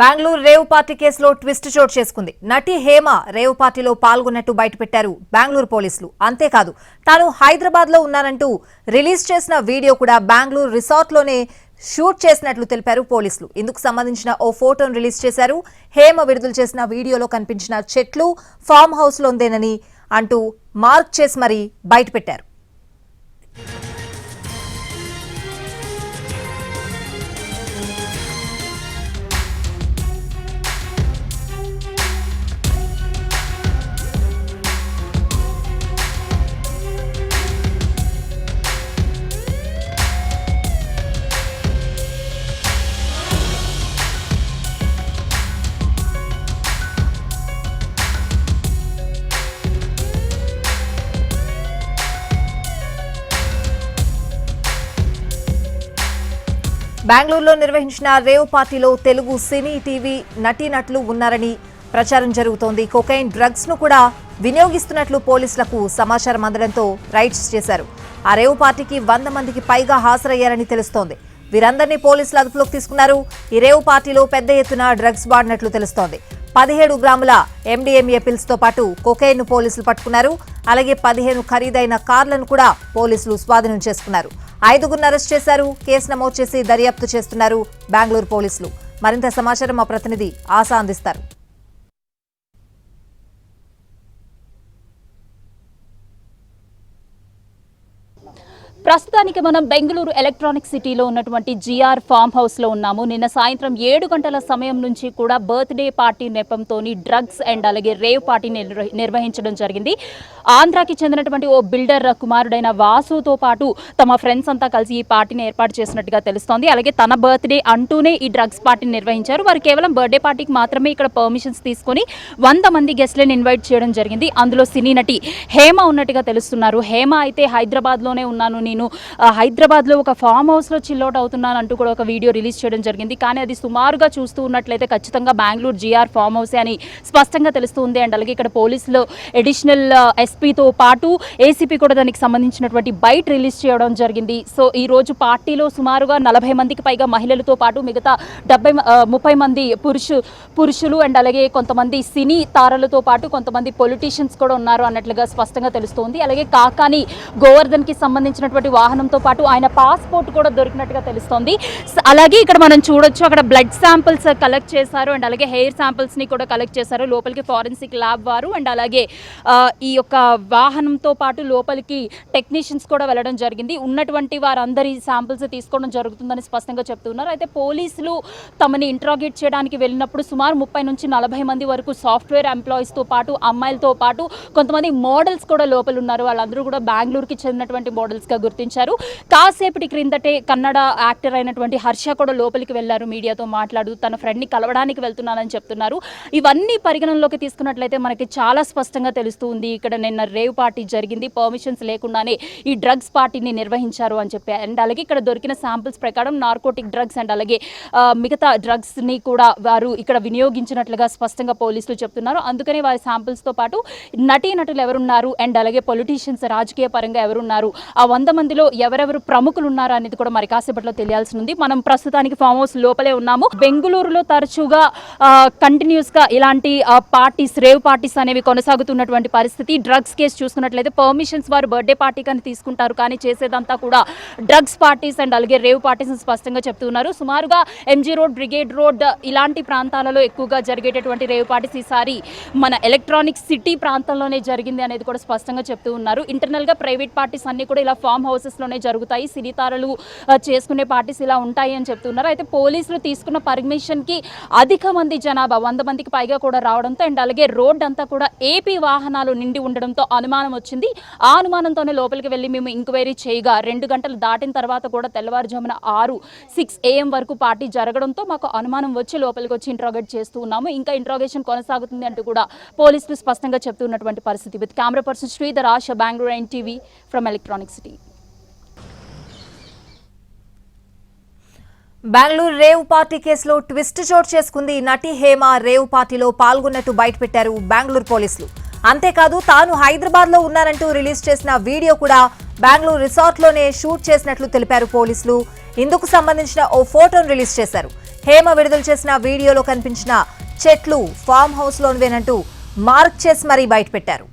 Bengaluru rave party కేసులో twist చోటు చేసుకుంది. నటి హేమ రేవ్ పార్టీలో పాల్గొన్నట్టు బయటపెట్టారు బెంగళూరు పోలీసులు. అంతేకాదు తాను హైదరాబాద్లో ఉన్నానంటూ రిలీజ్ చేసిన వీడియో కూడా బెంగళూరు రిసార్ట్లోనే షూట్ చేసినట్లు తెలిపారు పోలీసులు. ఇందుకు సంబంధించిన ఓ ఫోటోను రిలీజ్ చేశారు. హేమ విడుదల చేసిన వీడియోలో కనిపించిన చెట్లు ఫామ్ హౌస్ లోందేనని అంటూ మార్క్ చేసి మరీ బయటపెట్టారు. బెంగళూరులో నిర్వహించిన రేవ్ పార్టీలో తెలుగు సినీ టీవీ నటీనటులు ఉన్నారని ప్రచారం జరుగుతోంది. కొకైన్ డ్రగ్స్ను కూడా వినియోగిస్తున్నట్లు పోలీసులకు సమాచారం అందడంతో రైడ్స్ చేశారు. ఆ రేవ్ పార్టీకి వంద మందికి పైగా హాజరయ్యారని తెలుస్తోంది. వీరందరినీ పోలీసులు అదుపులోకి తీసుకున్నారు. ఈ రేవ్ పార్టీలో పెద్ద ఎత్తున డ్రగ్స్ వాడినట్లు తెలుస్తోంది. పదిహేడు గ్రాముల ఎండిఎంఏ పిల్స్తో పాటు కొకైన్ పోలీసులు పట్టుకున్నారు. అలాగే పదిహేను ఖరీదైన కార్లను కూడా పోలీసులు స్వాధీనం చేసుకున్నారు. ఐదుగురిని అరెస్ట్ చేశారు. కేసు నమోదు చేసి దర్యాప్తు చేస్తున్నారు బెంగళూరు పోలీసులు. మరింత సమాచారం మా ప్రతినిధి ఆశా అందిస్తారు. ప్రస్తుతానికి మనం బెంగళూరు ఎలక్ట్రానిక్ సిటీలో ఉన్నటువంటి జిఆర్ ఫామ్ హౌస్లో ఉన్నాము. నిన్న సాయంత్రం ఏడు గంటల సమయం నుంచి కూడా బర్త్డే పార్టీ నెపంతో డ్రగ్స్ అండ్ అలాగే రేవ్ పార్టీ నిర్వహించడం జరిగింది. ఆంధ్రాకి చెందినటువంటి ఓ బిల్డర్ కుమారుడైన వాసుతో పాటు తమ ఫ్రెండ్స్ అంతా కలిసి ఈ పార్టీని ఏర్పాటు చేసినట్టుగా తెలుస్తోంది. అలాగే తన బర్త్డే అంటూనే ఈ డ్రగ్స్ పార్టీని నిర్వహించారు. వారు కేవలం బర్త్డే పార్టీకి మాత్రమే ఇక్కడ పర్మిషన్స్ తీసుకొని వంద మంది గెస్ట్లను ఇన్వైట్ చేయడం జరిగింది. అందులో సినీ నటి హేమ ఉన్నట్టుగా తెలుస్తున్నారు. హేమ అయితే హైదరాబాద్లోనే ఉన్నాను. నేను హైదరాబాద్లో ఒక ఫామ్ హౌస్లో చిల్అవుట్ అవుతున్నాను అంటూ కూడా ఒక వీడియో రిలీజ్ చేయడం జరిగింది. కానీ అది సుమారుగా చూస్తూ ఉన్నట్లయితే ఖచ్చితంగా బెంగళూరు జిఆర్ ఫామ్ హౌసే అని స్పష్టంగా తెలుస్తుంది. అండ్ అలాగే ఇక్కడ పోలీసులు అడిషనల్ ఎస్పీతో పాటు ఏసీపీ కూడా దానికి సంబంధించినటువంటి బైట్ రిలీజ్ చేయడం జరిగింది. సో ఈ రోజు పార్టీలో సుమారుగా నలభై మందికి పైగా మహిళలతో పాటు మిగతా డెబ్బై ముప్పై మంది పురుషు పురుషులు అండ్ అలాగే కొంతమంది సినీ తారలతో పాటు కొంతమంది పొలిటీషియన్స్ కూడా ఉన్నారు అన్నట్లుగా స్పష్టంగా తెలుస్తోంది. అలాగే కాకాని గోవర్ధన్కి సంబంధించినటువంటి వాహనంతో పాటు ఆయన పాస్పోర్ట్ కూడా దొరికినట్టుగా తెలుస్తోంది. అలాగే ఇక్కడ మనం చూడొచ్చు అక్కడ బ్లడ్ శాంపిల్స్ కలెక్ట్ చేశారు అండ్ అలాగే హెయిర్ శాంపిల్స్ని కూడా కలెక్ట్ చేశారు. లోపలికి ఫారెన్సిక్ ల్యాబ్ వారు అండ్ అలాగే ఈ యొక్క వాహనంతో పాటు లోపలికి టెక్నీషియన్స్ కూడా వెళ్ళడం జరిగింది. ఉన్నటువంటి వారందరి శాంపిల్స్ తీసుకోవడం జరుగుతుందని స్పష్టంగా చెప్తున్నారు. అయితే పోలీసులు తమని ఇంట్రాగేట్ చేయడానికి వెళ్ళినప్పుడు సుమారు ముప్పై నుంచి నలభై మంది వరకు సాఫ్ట్వేర్ ఎంప్లాయీస్తో పాటు అమ్మాయిలతో పాటు కొంతమంది మోడల్స్ కూడా లోపల ఉన్నారు వాళ్ళందరూ కూడా బెంగళూరుకి చెందినటువంటి మోడల్స్గా గుర్తించారు. కాసేపటి క్రిందటే కన్నడ యాక్టర్ అయినటువంటి హర్ష కూడా లోపలికి వెళ్ళారు మీడియాతో మాట్లాడు తన ఫ్రెండ్ని కలవడానికి వెళ్తున్నానని చెప్తున్నారు. ఇవన్నీ పరిగణనలోకి తీసుకున్నట్లయితే మనకి చాలా స్పష్టంగా తెలుస్తూ ఉంది. ఇక్కడ నిన్న రేవ్ పార్టీ జరిగింది. పర్మిషన్స్ లేకుండానే ఈ డ్రగ్స్ పార్టీని నిర్వహించారు అని చెప్పి. అండ్ అలాగే ఇక్కడ దొరికిన శాంపిల్స్ ప్రకారం నార్కోటిక్ డ్రగ్స్ అండ్ అలాగే మిగతా మిగతా డ్రగ్స్ని కూడా వారు ఇక్కడ వినియోగించినట్లుగా స్పష్టంగా పోలీసులు చెప్తున్నారు. అందుకనే వారి శాంపిల్స్తో పాటు నటీ నటులు ఎవరున్నారు? అండ్ అలాగే పొలిటీషియన్స్ రాజకీయ పరంగా ఎవరున్నారు? ఆ వంద మందిలో ఎవరెవరు ప్రముఖులు ఉన్నారా అనేది కూడా మరి కాసేపట్లో తెలియాల్సి ఉంది మనం ప్రస్తుతానికి ఫామ్ హౌస్ లోపలే ఉన్నాము. బెంగళూరులో తరచుగా కంటిన్యూస్గా ఇలాంటి పార్టీస్ రేవ్ పార్టీస్ అనేవి కొనసాగుతున్నటువంటి పరిస్థితి. డ్రగ్స్ కేసు చూసుకున్నట్లయితే పర్మిషన్స్ వారు బర్త్డే పార్టీ కానీ తీసుకుంటారు. కానీ చేసేదంతా కూడా డ్రగ్స్ పార్టీస్ అండ్ అలాగే రేవ్ పార్టీస్ అని స్పష్టంగా చెప్తున్నారు. సుమారుగా ఎంజీ రోడ్ బ్రిగేడ్ రోడ్ ఇలాంటి ప్రాంతాలలో ఎక్కువగా జరిగేటటువంటి రేవ్ పార్టీస్ ఈసారి మన ఎలక్ట్రానిక్ సిటీ ప్రాంతంలోనే జరిగింది అనేది కూడా స్పష్టంగా చెప్తూ ఉన్నారు. ఇంటర్నల్గా ప్రైవేట్ పార్టీస్ అన్ని కూడా ఇలా ఫామ్ హౌసెస్లోనే జరుగుతాయి సిరితారలు చేసుకునే పార్టీస్ ఇలా ఉంటాయి అని చెప్తున్నారు. అయితే పోలీసులు తీసుకున్న పర్మిషన్కి అధిక మంది జనాభా వంద మందికి పైగా కూడా రావడంతో అండ్ అలాగే రోడ్ అంతా కూడా ఏపీ వాహనాలు నిండి ఉండడంతో అనుమానం వచ్చింది. ఆ అనుమానంతోనే లోపలికి వెళ్ళి మేము ఎంక్వైరీ చేయగా రెండు గంటలు దాటిన తర్వాత కూడా తెల్లవారుజామున ఆరు సిక్స్ ఏఎం వరకు పార్టీ జరగడంతో మాకు అనుమానం వచ్చి లోపలికి వచ్చి ఇంట్రాగేట్ చేస్తూ ఉన్నాము. ఇంకా ఇంట్రాగేషన్ కొనసాగుతుంది అంటూ కూడా పోలీసులు స్పష్టంగా చెప్తున్నటువంటి పరిస్థితి. With camera person Sridhar Asha Bengaluru NTV from electronic city Bengaluru rave party కేసులో ట్విస్ట్ చోటు చేసుకుంది నటి హేమ. రేవ్ పార్టీలో పాల్గొన్నట్టు బయటపెట్టారు బెంగళూరు పోలీసులు. అంతేకాదు తాను హైదరాబాద్లో ఉన్నానంటూ రిలీజ్ చేసిన వీడియో కూడా బెంగళూరు రిసార్ట్లోనే షూట్ చేసినట్లు తెలిపారు పోలీసులు. ఇందుకు సంబంధించిన ఓ ఫోటోను రిలీజ్ చేశారు. హేమ విడుదల చేసిన వీడియోలో కనిపించిన చెట్లు ఫామ్ హౌస్లోనివేనంటూ మార్క్ చేసి మరీ బయటపెట్టారు.